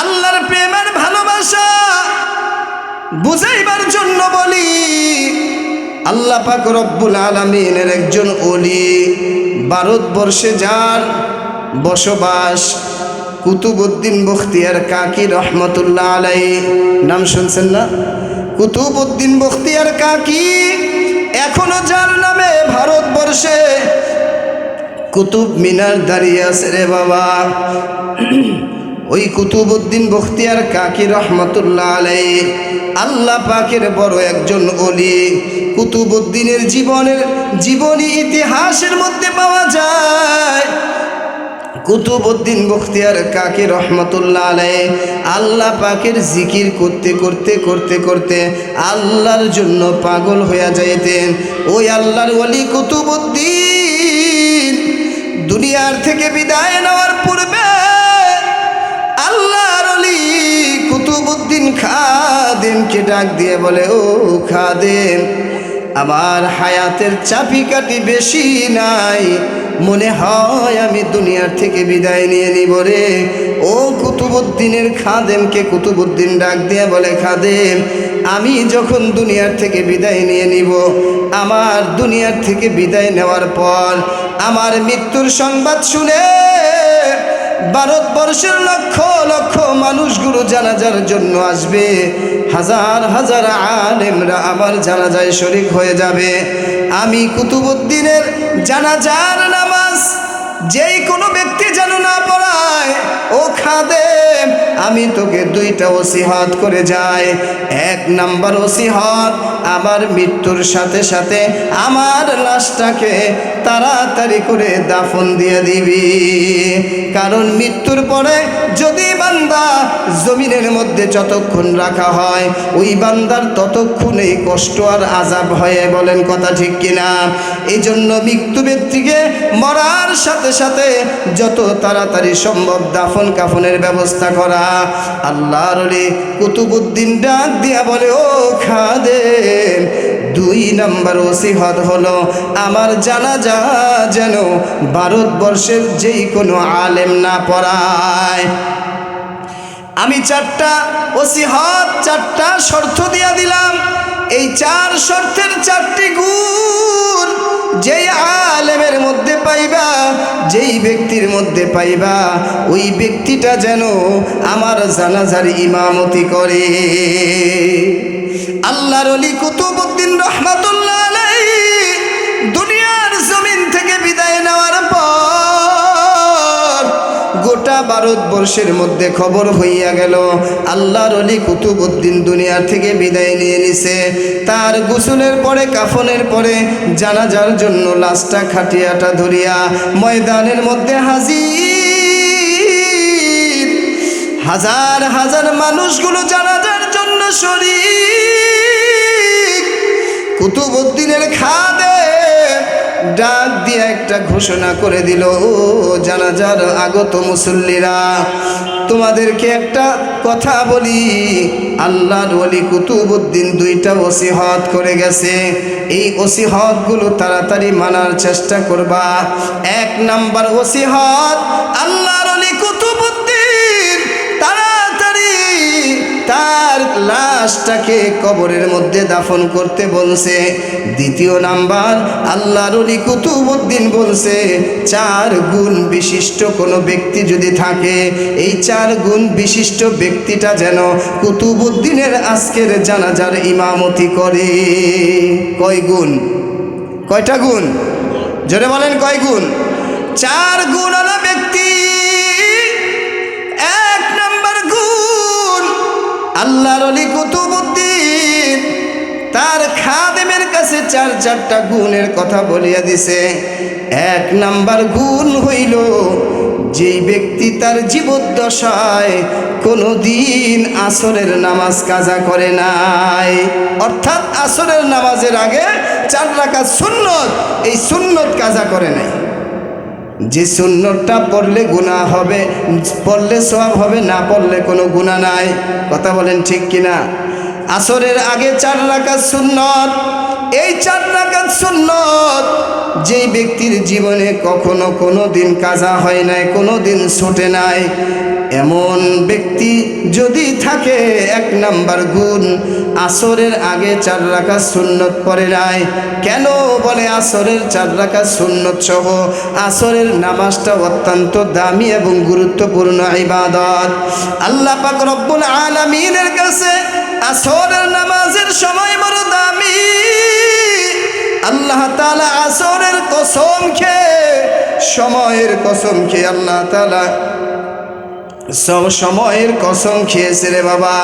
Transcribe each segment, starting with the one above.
আল্লাহর প্রেমের ভালোবাসা বুঝাইবার জন্য বলি, আল্লাহ পাক রব্বুল আলমিনের একজন অলি ভারতবর্ষে যার বসবাস কুতুবুদ্দিন বখতিয়ার কাকি রহমতুল্লাহ আলাই নাম শুনছেন না? কুতুবুদ্দিন বখতিয়ার কাকি এখনও যার নামে ভারতবর্ষে কুতুব মিনার দাঁড়িয়ে আছে রে বাবা। ওই কুতুবুদ্দিন বখতিয়ার কাকি রহমতুল্লাহ আলাই আল্লাহ পাকের বড় একজন অলি কুতুবুদ্দিনের জীবনের জীবনী ইতিহাসের মধ্যে পাওয়া যায়। কুতুবুদ্দিন বখতিয়ার কাকি রহমতুল্লাহ আলাই আল্লাহ পাকের জিকির করতে করতে করতে করতে আল্লাহর জন্য পাগল হইয়া যাইতেন। ওই আল্লাহর অলি কুতুবুদ্দিন দুনিয়ার থেকে বিদায় নেওয়ার পূর্বে আল্লাহর অলি কুতুবুদ্দিন খাদেমকে ডাক দিয়ে বলে, ও খাদেম, আমার হায়াতের চাপিকাটি বেশি নাই। মনে হয় আমি দুনিয়ার থেকে বিদায় নিয়ে নিব রে। ও কুতুবুদ্দিনের খাদেমকে কুতুবুদ্দিন ডাক দিয়ে বলে, খাদেম, আমি যখন দুনিয়ার থেকে বিদায় নিয়ে নিব, আমার দুনিয়ার থেকে বিদায় নেওয়ার পর আমার মৃত্যুর সংবাদ শুনে ভারতবর্ষের লক্ষ লক্ষ মানুষগুলো জানাজার জন্য আসবে। হাজার হাজার আলেমরা আমার জানাজায় শরিক হয়ে যাবে। আমি কুতুবুদ্দিনের জানাজার নামাজ যেই কোনো ব্যক্তি যেন না পড়ায়, ও খাদে আমি তোকে দুইটা ওসিহত করে যাই। এক নাম্বার ওসিহত, আমার মৃত্যুর সাথে সাথে আমার লাশটাকে তাড়াতাড়ি করে দাফন দিয়ে দিবি। কারণ মৃত্যুর পরে যদি বান্দা জমিনের মধ্যে যতক্ষণ রাখা হয়, ওই বান্দার ততক্ষণেই কষ্ট আর আজাব হয়ে, বলেন কথা ঠিক কিনা? এই জন্য মৃত্যু ব্যক্তিকে মরার সাথে সাথে যত তাড়াতাড়ি সম্ভব দাফন কাফনের ব্যবস্থা করা। আল্লাহর কুতুবুদ্দিন ডাক দিয়া বলে, ও খাদে দুই নাম্বার ওসিহত হলো, আমার জানাজা যেন ভারতবর্ষের যেই কোনো আলেম না পড়ায়। আমি চারটা ওসিহত, চারটা শর্ত দিয়া দিলাম। এই চার শর্তের চারটি গুণ যেই আলেমের মধ্যে পাইবা, যেই ব্যক্তির মধ্যে পাইবা, ওই ব্যক্তিটা যেন আমার জানাজার ইমামতি করে। আল্লাহর অলি কুতুবুদ্দিন রহমাতুল্লাহ আলাইহি দুনিয়ার জমিন থেকে বিদায় নেওয়ার পর গোটা ভারতবর্ষের মধ্যে খবর হইয়া গেল, আল্লাহর অলি কুতুবুদ্দিন দুনিয়ার থেকে বিদায় নিয়ে নিছে। তার গোসলের পরে, কাফনের পরে, জানাজার জন্য লাশটা খাটিয়াটা ধরিয়া ময়দানের মধ্যে হাজির। হাজার হাজার মানুষগুলো জানাজার শরীর কুতুবুদ্দিনের খাদে ডাক দিয়ে একটা ঘোষণা করে দিল জানাজার আগত মুসল্লিরা, তোমাদেরকে একটা কথা বলি। আল্লাহর ওলি কুতুবুদ্দিন দুইটা ওসিহত করে গেছে। এই ওসিহতগুলো তাড়াতাড়ি মানার চেষ্টা করবা। এক নাম্বার ওসিহত আল্লাহর তার লাশটাকে কবরের মধ্যে দাফন করতে বলছে। দ্বিতীয় নাম্বার, আল্লাহর অলি কুতুবুদ্দিন বলছে, চার গুণ বিশিষ্ট কোনো ব্যক্তি যদি থাকে, এই চার গুণ বিশিষ্ট ব্যক্তিটা যেন কুতুবুদ্দিনের আজকের জানাজার ইমামতি করে। কয় গুণ? কয়টা গুণ? জোরে বলেন কয় গুণ? চার গুণ হলো ব্যক্তি আল্লাহর অলি কুতুবুদ্দিন তার খাদেমের কাছে চার চারটা গুণের কথা বলিয়া দিছে। এক নাম্বার গুণ হইল, যেই ব্যক্তি তার জীবদ্দশায় কোনো দিন আসরের নামাজ কাজা করে নাই। অর্থাৎ আসরের নামাজের আগে চার রাখা সুন্নত, এই সুন্নত কাজা করে নাই। যে সুন্নতটা পড়লে গুণা হবে, পড়লে সব হবে, না পড়লে কোনো গুণা নাই। কথা বলেন ঠিক কিনা? আসরের আগে চার রাখা সুন্নত। এই চার রাকাত সুন্নত, যেই ব্যক্তির জীবনে কখনো কোনো দিন কাজা হয় নাই, কোনো দিন ছোটে নাই, এমন ব্যক্তি যদি থাকে, এক নাম্বার গুণ, আসরের আগে চার রাখা সুন্নত পরে নাই। কেন বলে আসরের চার রাখা সুন্নত সহ? আসরের নামাজটা অত্যন্ত দামি এবং গুরুত্বপূর্ণ ইবাদত। আল্লাহ পাক রব্বুল আলামিনের কাছে আসরের নামাজের সময় বড় দামি। আল্লাহ আসরের কসম খেয়ে সময়ের কসম খেয়ে আল্লাহ সব সময়ের কসম খেয়েছে রে বাবা।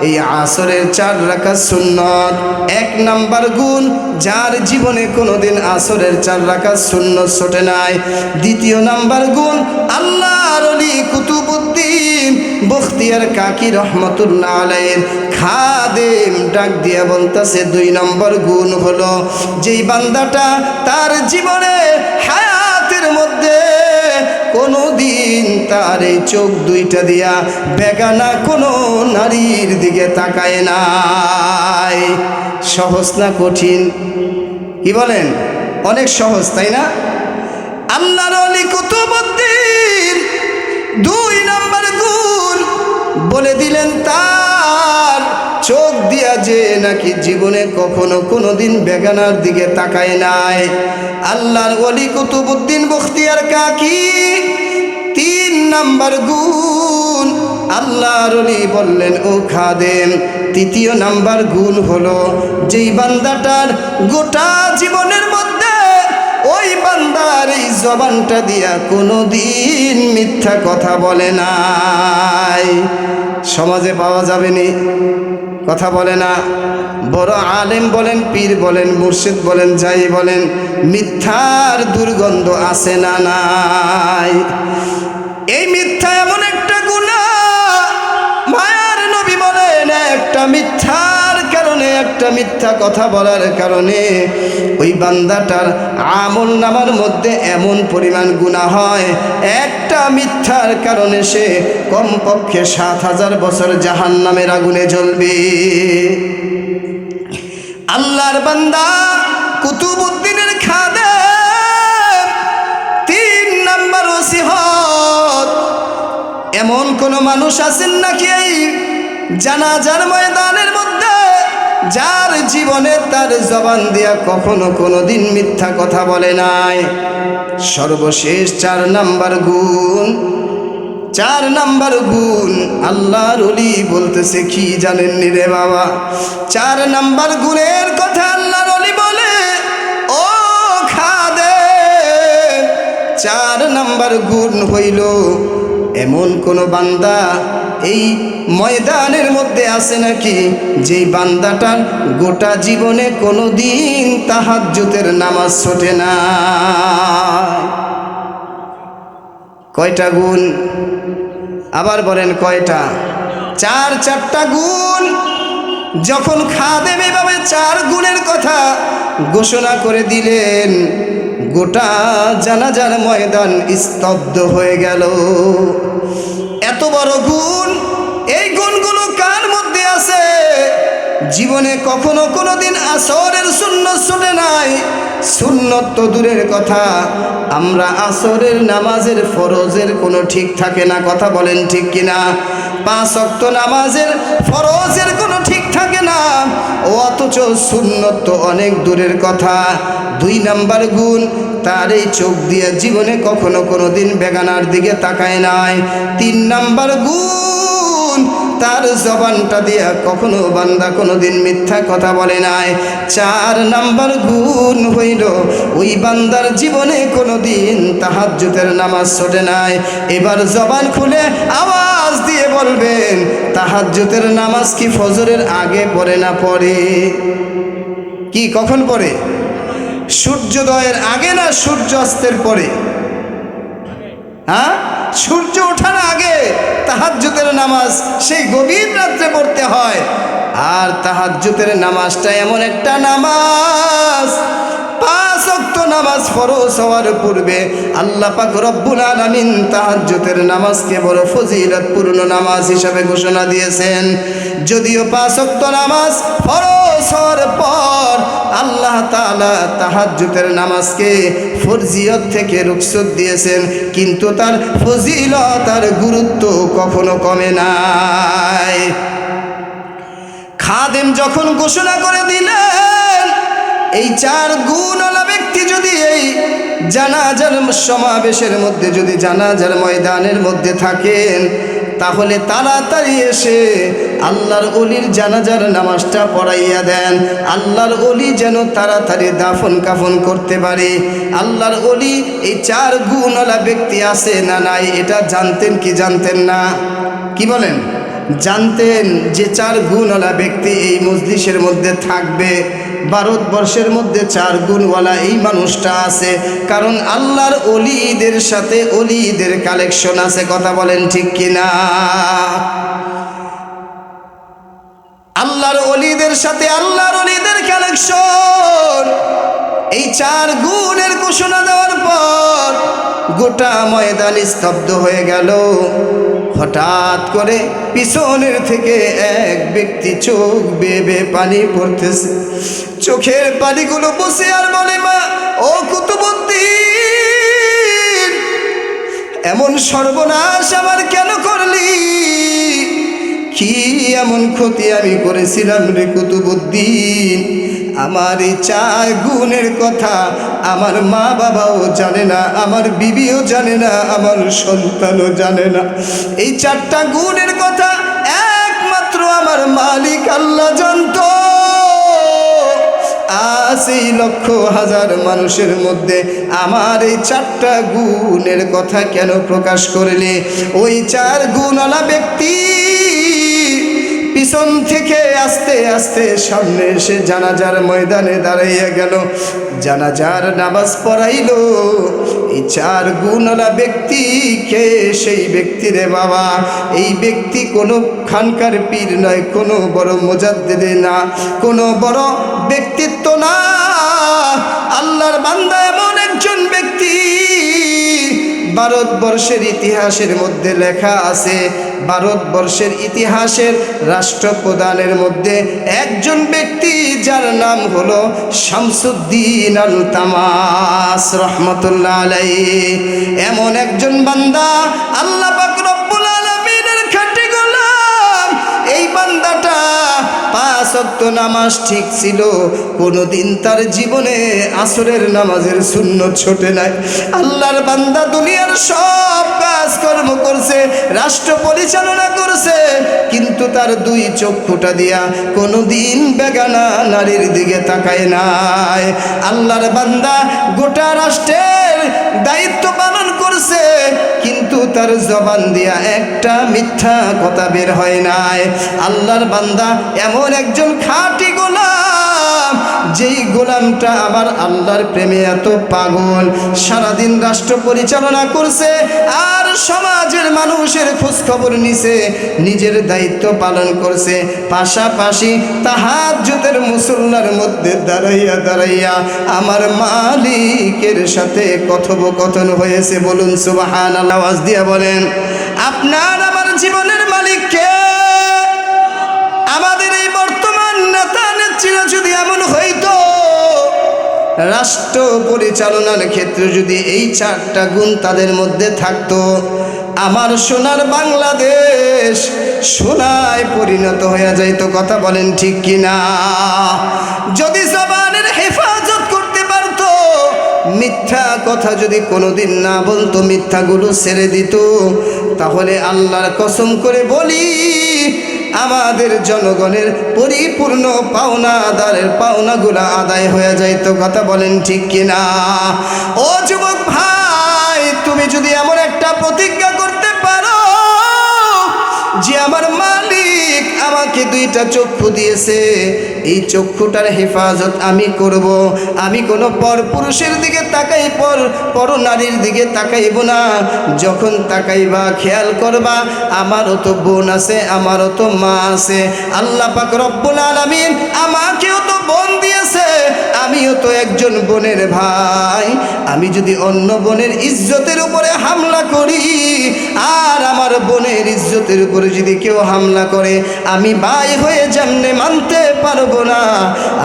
এই আসরের চার রাখা সুন্নত। এক নাম্বার গুণ, যার জীবনে কোনোদিন আসরের চার রাখা সুন্নত ছোটে নাই। দ্বিতীয় নাম্বার গুণ, আল্লাহর অলি কুতুবুদ্দিন বখতিয়ার কাকি রহমতুল্লাহ আলাইয়ের খাদেম ডাক দিয়া বলতাছে। দুই নম্বর গুণ হলো, যেই বান্দাটা তার জীবনে হায়াতের মধ্যে কোনো দিন তার এই চোখ দুইটা দিয়া বেগানা কোনো নারীর দিকে তাকায় নাই। সহজ না কঠিন? কি বলেন? অনেক সহজ, তাই না? আল্লাহর অলি কুতুবুদ্দিন দুই নম্বর গুণ বলে দিলেন, তার চোখ দিয়া যে নাকি জীবনে কখনো কোনো দিন বেগানার দিকে তাকায় নাই। আল্লাহর অলি কুতুবুদ্দিন বখতিয়ার কাকি তিন নাম্বার গুণ। আল্লাহর অলি বললেন, ও খাদেম, তৃতীয় নাম্বার গুণ হলো যেই বান্দাটার গোটা জীবনের মধ্যে ওই বান্দার এই জবানটা দিয়া কোনো দিন মিথ্যা কথা বলে নাই। সমাজে পাওয়া যাবে নি। কথা বলে না। বড় আলেম বলেন, পীর বলেন, মুর্শিদ বলেন, যাই বলেন, মিথ্যার দুর্গন্ধ আসে না নাই। এই মিথ্যা এমন একটা গুণা মায়ার নবী বলেন, একটা মিথ্যার কারণে একটা মিথ্যা কথা বলার কারণে ওই বান্দাটার আমল নামার মধ্যে এমন পরিমাণ গুণা হয়। একটা মিথ্যার কারণে সে কমপক্ষে সাত হাজার বছর জাহান নামের আগুনে জ্বলবে। আল্লাহর বান্দা কুতুবুদ্দিনের খাদে তিন নাম্বার ওসিহত। এমন কোন মানুষ আছেন নাকি এই জানাজার ময়দানের মধ্যে? যার জীবনে তার জবান দিয়া কখনো কোনো দিন মিথ্যা কথা বলে নাই। সর্বশেষ চার নাম্বার গুণ, চার নাম্বার গুণ আল্লাহর অলি বলতেছে, কি জানেননি রে বাবা? চার নাম্বার গুণের কথা আল্লাহর অলি বলে, ও খাদে চার নাম্বার গুণ হইল, এমন কোন বান্দা এই ময়দানের মধ্যে আছে নাকি? যেই বান্দাটার গোটা জীবনে কোনো দিন তাহাজ্জুতের নামাজ ছোটে না। কয়টা গুণ? আবার বলেন কয়টা? চার চারটা গুণ। যখন খাদেম এভাবে চার গুণের কথা ঘোষণা করে দিলেন, গোটা জানাজার ময়দান স্তব্ধ হয়ে গেল। এত বড় গুণ? এই গুণগুলো কার মধ্যে আছে? জীবনে কখনো কোনো দিন আসরের শূন্য শুনে নাই। সুন্নত তো দূরের কথা। আমরা আসরের নামাজের ফরজের কোনো ঠিক থাকে না। কথা বলেন ঠিক কিনা? পাঁচ অক্ত নামাজের ফরজের কোনো ঠিক থাকে না। ও অথচ সুন্নত তো অনেক দূরের কথা। দুই নাম্বার গুণ, তার এই চোখ দিয়ে জীবনে কখনো কোনো দিন বেগানার দিকে তাকায় নাই। তিন নাম্বার গুণ তার জবানটা দিয়া কখনো বান্দা কোনো দিন মিথ্যা কথা বলে নাই। চার নাম্বার গুণ হইল, ওই বান্দার জীবনে কোনো দিন তাহাজ্জুতের নামাজ ছোটে নাই। এবার জবান খুলে আওয়াজ দিয়ে বলবেন তাহাজ্জুতের নামাজ কি ফজরের আগে পড়ে না পড়ে? কি, কখন পড়ে? সূর্যোদয়ের আগে না সূর্যাস্তের পরে? হ্যাঁ? সূর্য ওঠার আগে তাহাজ্জুতের নামাজ সেই গভীর রাত্রে পড়তে হয়। আর তাহাজ্জুতের নামাজটা এমন একটা নামাজ পাঁচ নামাজ ফরজ হওয়ার পূর্বে আল্লাহ পাক রব্বুল আলামিন তাহাজ্জুদের নামাজকে বড় ফজিলতপূর্ণ নামাজ হিসাবে ঘোষণা দিয়েছেন। যদিও পাঁচ ওয়াক্ত নামাজ ফরজ হওয়ার পর আল্লাহ তাআলা তাহাজ্জুদের নামাজকে ফরজিয়ত থেকে রুখসত দিয়েছেন, কিন্তু তার ফজিলত আর গুরুত্ব কখনো কমে নাই। খাদেম যখন ঘোষণা করে দিলেন এই চার গুণওয়ালা ব্যক্তি যদি এই জানাজার সমাবেশের মধ্যে, যদি জানাজার ময়দানের মধ্যে থাকেন, তাহলে তাড়াতাড়ি এসে আল্লাহর অলির জানাজার নামাজটা পড়াইয়া দেন। আল্লাহর অলি যেন তাড়াতাড়ি দাফন কাফন করতে পারে। আল্লাহর অলি এই চার গুণওয়ালা ব্যক্তি আছে না নাই, এটা জানতেন কি জানতেন না? কি বলেন? জানতেন যে চার গুণওয়ালা ব্যক্তি এই মজলিসের মধ্যে থাকবে। ভারতবর্ষের মধ্যে চার গুণওয়ালা এই মানুষটা আছে। কারণ আল্লাহর অলিদের সাথে অলিদের কালেকশন আছে, কথা বলেন ঠিক কিনা? আল্লাহর অলিদের সাথে আল্লাহর অলিদের কালেকশন। এই চার গুণের ঘোষণা দেওয়ার পর গোটা ময়দান স্তব্ধ হয়ে গেল। হঠাৎ করে পিছনের থেকে এক ব্যক্তি চোখ বেবে পানি পড়তেছে। চোখের পানিগুলো বসে আর বলে, মা, ও কুতুবুদ্দিন, এমন সর্বনাশ আমার কেন করলি? কি এমন ক্ষতি আমি করেছিলাম রে কুতুবুদ্দিন? আমার চার গুণের কথা আমার মা বাবাও জানে না, আমার বিবিও জানে না, আমার সন্তানও জানে না। এই চারটা গুণের কথা একমাত্র আমার মালিক আল্লাহ জানতো। এই লক্ষ হাজার মানুষের মধ্যে আমার এই চারটা গুণের কথা কেন প্রকাশ করলে? ওই চার গুণওয়ালা ব্যক্তি পিছন থেকে আস্তে আস্তে সামনে এসে জানাজার ময়দানে দাঁড়াইয়া গেল। জানাজার নামাজ পড়াইল। এই চার গুণওয়ালা ব্যক্তি কে? সেই ব্যক্তি রে বাবা। এই ব্যক্তি কোনো খানকার পীর নয়, কোনো বড় মোজাদ্দেদে না, কোনো বড় ব্যক্তিত্ব না। আল্লাহর বান্দা এমন একজন ভারতবর্ষের ইতিহাসের মধ্যে লেখা আছে, ভারতবর্ষের ইতিহাসের রাষ্ট্রপ্রধানের মধ্যে একজন ব্যক্তি যার নাম হলো শামসুদ্দিন আল তামাস রহমতুল্লাহ আলাই এমন একজন বান্দা আল্লাহ পাক রব্বুল আলামিনের খাঁটি গোলাম। এই বান্দাটা পাঁচ অক্ত নামাজ ঠিক ছিল। কোনোদিন তার জীবনে আসরের নামাজের শূন্য ছোটে নাই। আল্লাহর বান্দা দুনিয়ার সব কাজকর্ম করছে, রাষ্ট্র পরিচালনা করছে, কিন্তু তার দুই চক্ষুটা দিয়া কোনোদিন বেগানা নারীর দিকে তাকায় নাই। আল্লাহর বান্দা গোটা রাষ্ট্রের দায়িত্ব পালন করছে, কিন্তু তার জবান দিয়া একটা মিথ্যা কথা বের হয় নাই। আল্লাহর বান্দা এমন একজন খাঁটি গোলাম, যেই গোলামটা আবার আল্লাহর প্রেমে এত পাগল, সারাদিন রাষ্ট্র পরিচালনা করছে আর সমাজের মানুষের খোঁজ খবর নিছে, নিজের দায়িত্ব পালন করছে, পাশাপাশি তাহাজ্জুদের মুসল্লার মধ্যে দাঁড়াইয়া দাঁড়াইয়া আমার মালিকের সাথে কথোপকথন হয়েছে, বলুন সুবাহান আওয়াজ দিয়া বলেন, আপনার আমার জীবনের মালিককে নেতা যদি এমন হইতো, রাষ্ট্র পরিচালনার ক্ষেত্রে যদি এই চারটা গুণ তাদের মধ্যে থাকতো, আমার সোনার বাংলাদেশ সোনায় পরিণত হয়ে যাইতো, কথা বলেন ঠিক কিনা? যদি জবানের হেফাজত করতে পারতো, মিথ্যা কথা যদি কোনোদিন না বলতো, মিথ্যাগুলো ছেড়ে দিত, তাহলে আল্লাহর কসম করে বলি আমাদের জনগণের পরিপূর্ণ পাওনাদারের পাওনাগুলো আদায় হয়ে যায় তো কথা বলেন ঠিক কিনা? ও যুবক ভাই, তুমি যদি এমন একটা প্রতিজ্ঞা করতে পারো যে আমার মালিক আমাকে দুইটা চক্ষু দিয়েছে। এই চক্ষুটার হেফাজত আমি করব। আমি কোনো পর পুরুষের দিকে তাকাই, পর পর নারীর দিকে তাকাইব না। যখন তাকাইবা, খেয়াল করবা, আমারও তো বোন আছে, আমারও তো মা আছে। আল্লাহ পাক রব্বুল আলামিন আমাকেও তো বোন দিয়েছে। আমিও তো একজন বোনের ভাই। আমি যদি অন্য বোনের ইজ্জতের উপরে হামলা করি, আর আমার বোনের ইজ্জতের উপরে যদি কেউ হামলা করে, আমি ভাই হয়ে যেমনে মানতে পারব না।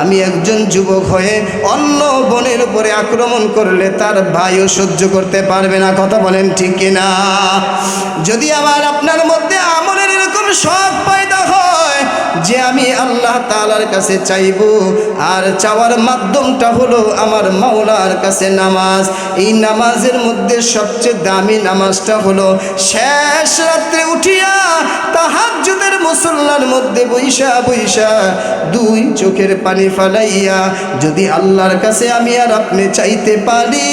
আমি একজন যুবক হয়ে অন্য বোনের উপরে আক্রমণ করলে তার ভাইও সহ্য করতে পারবে না, কথা বলেন ঠিক না যদি আমার আপনার মধ্যে আমলের এরকম শখ পয়দা হয় যে আমি আল্লাহ তালার কাছে চাইব, আর চাওয়ার মাধ্যমটা হলো আমার মাওলার কাছে নামাজ। এই নামাজের মধ্যে সবচেয়ে দামি নামাজটা হলো শেষ রাত্রে উঠিয়া তাহাজ্জুদের মুসল্লার মধ্যে বৈশা বৈশা দুই চোখের পানি ফালাইয়া, যদি আল্লাহর কাছে আমি আর আপনি চাইতে পারি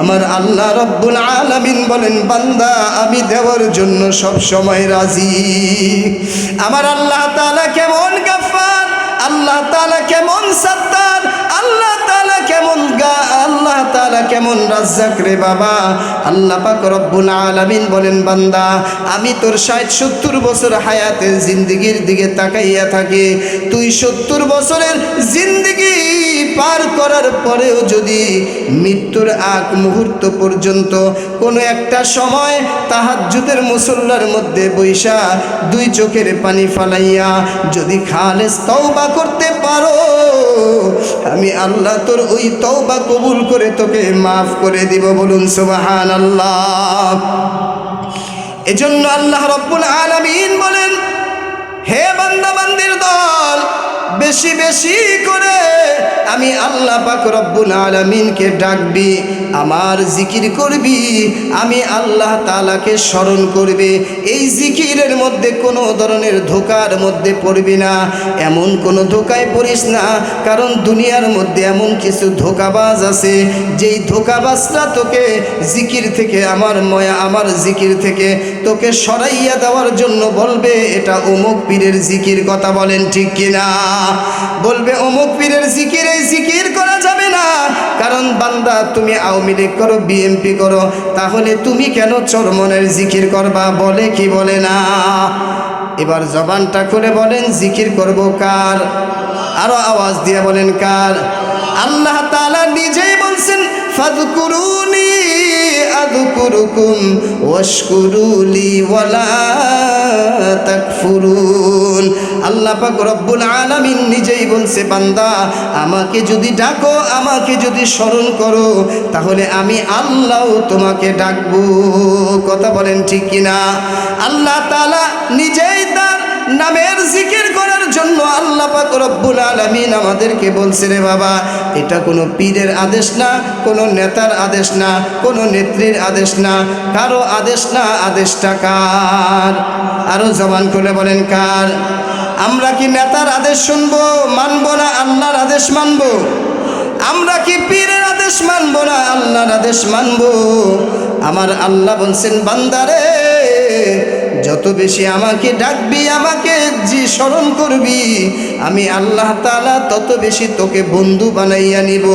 আমার আল্লাহ রব্বুল আলামিন বলেন, বান্দা, আমি দেওয়ার জন্য সব সময় রাজি। আমার আল্লাহ তাআলা কেমন গাফফার, আল্লাহ তাআলা কেমন সত্তার আল্লাহ তাআলা কেমন গা, আল্লাহ তাআলা কেমন রাজ্জাক রে বাবা। আল্লাহ পাক রব্বুল আলামিন বলেন, বান্দা, আমি তোর ষাট সত্তর বছর হায়াতের জিন্দিগির দিকে তাকাইয়া থাকি, তুই সত্তর বছরের জিন্দিগি পার করার পরেও যদি মৃত্যুর আগ মুহূর্ত পর্যন্ত কোনো একটা সময় তাহাজ্জুদের মুসল্লার মধ্যে বৈশা দুই চোখের পানি ফালাইয়া যদি খালেস তওবা করতে পারো, আমি আল্লাহ তোর ওই তওবা কবুল করে তোকে মাফ করে দিব বলুন সুবাহান আল্লাহ এজন্য আল্লাহ রব্বুল আলামিন বলেন, হে বান্দা, বান্দির দল বেশি বেশি করে আমি আল্লাহ পাক রব্বুল আলামিনকে ডাকবি, আমার জিকির করবি, আমি আল্লাহ তালাকে স্মরণ করবে। এই জিকিরের মধ্যে কোনো ধরনের ধোকার মধ্যে পড়বি না, এমন কোনো ধোকায় পড়িস না, কারণ দুনিয়ার মধ্যে এমন কিছু ধোকাবাজ আছে, যেই ধোকাবাজরা তোকে জিকির থেকে, আমার ময়া, আমার জিকির থেকে তোকে সরাইয়া দেওয়ার জন্য বলবে, এটা অমুক পীরের জিকির, কথা বলেন ঠিক কিনা? বলবে, অমুক পীরের জিকির, এই জিকির করা যাবে না। কারণ বান্দা, তুমি আওয়ামী লীগ করো বিএমপি করো, তাহলে তুমি কেন চরমনের জিকির করবা? বলে কি বলে না? এবার জবানটা খুলে বলেন, জিকির করব কার? আরও আওয়াজ দিয়ে বলেন, কার? আল্লাহ তাআলা নিজেই বলছেন ফাদকুরুনি আদকুরুকুম ওয়াশকুরুলি ওয়ালা তাকফুরুন। আল্লাহ পাক রব্বুল আলামিন নিজেই বলছে, বান্দা, আমাকে যদি ডাকো, আমাকে যদি স্মরণ করো, তাহলে আমি আল্লাহ তোমাকে ডাকবো। কথা বলেন ঠিক কিনা? আল্লাহ তাআলা নিজেই তার নামের জিকির করার জন্য আল্লাহ পাক রব্বুল আলামিন আমাদেরকে বলছে, রে বাবা, এটা কোনো পীরের আদেশ না, কোনো নেতার আদেশ না, কোনো নেত্রীর আদেশ না, কারও আদেশ না, আদেশটা কার? আরও জবান খুলে বলেন, কার? আমরা কি নেতার আদেশ শুনব, মানব না আল্লাহর আদেশ মানব? আমরা কি পীরের আদেশ মানব না আল্লাহর আদেশ মানব? আমার আল্লাহ বলছেন, বান্দারে, যত বেশি আমাকে ডাকবি, আমাকে যে স্মরণ করবি, আমি আল্লাহ তালা তত বেশি তোকে বন্ধু বানাইয়া নিব।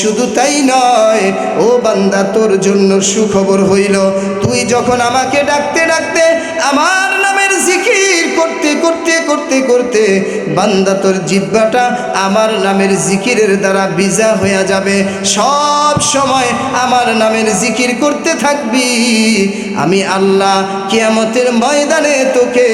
শুধু তাই নয়, ও বান্দা, তোর জন্য সুখবর হইল। তুই যখন আমাকে ডাকতে ডাকতে আমার নামের করতে করতে করতে বান্দা তোর জিব্বাটা আমার নামের জিকিরের দ্বারা বিজা হয়ে যাবে। সব সময় আমার নামের জিকির করতে থাকবি। আমি আল্লাহ কেয়ামতের ময়দানে তোকে,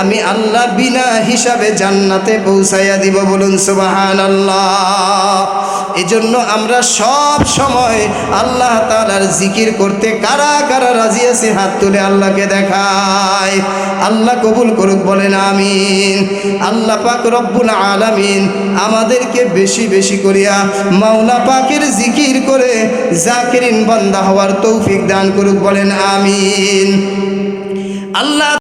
আমি আল্লাহ বিনা হিসাবে জান্নাতে পৌঁছাইয়া দিব বলুন সুবাহান আল্লাহ এজন্য আমরা সব সময় আল্লাহ তালার জিকির করতে কারা কারা রাজি আছে হাত তুলে আল্লাহকে দেখায় আল্লাহ কবুল করুক, বলেন আমিন। আল্লাহ পাক রব্বুল আলামিন আমাদেরকে বেশি বেশি করিয়া মাওলা পাকের জিকির করে জাকিরিন বান্দা হওয়ার তৌফিক দান করুক, বলেন আমিন। আল্লাহ